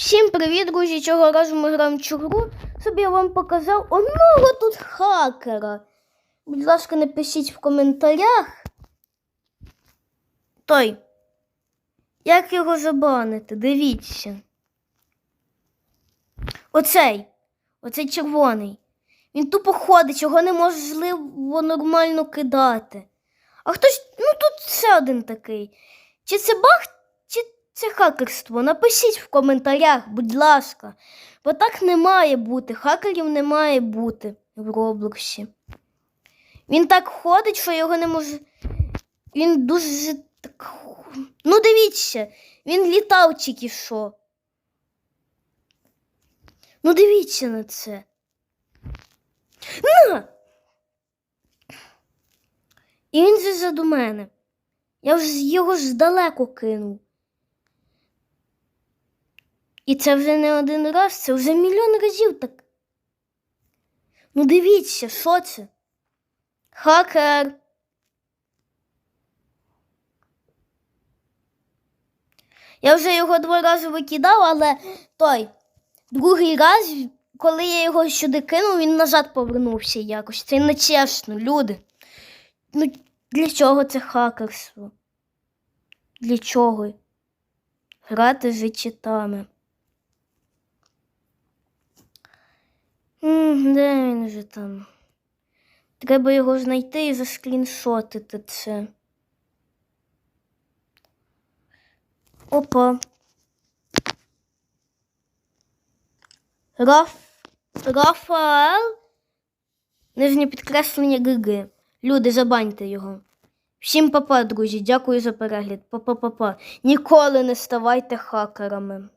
Всім привіт, друзі! Цього разу ми граємо цю гру, щоб я вам показав одного тут хакера. Будь ласка, напишіть в коментарях. Той. Як його забанити? Дивіться. Оцей. Оцей червоний. Він тупо ходить, його неможливо нормально кидати. А хтось, ну тут ще один такий. Чи це чи це хакерство? Напишіть в коментарях, будь ласка. Бо так не має бути. Хакерів не має бути в Роблоксі. Він так ходить, що його не може. Він дуже так. Ну, дивіться, він літав тільки що. Ну, дивіться на це. На! І він же заду мене. Я вже його ж далеко кинув. І це вже не один раз, це вже мільйон разів так. Ну дивіться, що це? Хакер. Я вже його два рази викидав, але той другий раз, коли я його сюди кинув, він назад повернувся якось. Це нечесно, люди. Ну, для чого це хакерство? Для чого? Грати з життями. Де він же там? Треба його знайти і заскріншотити це. Опа. Раф... Рафаел? Нижнє підкреслення ГГ. Люди, забаньте його. Всім папа, друзі, дякую за перегляд. Па-па-па-па. Ніколи не ставайте хакерами.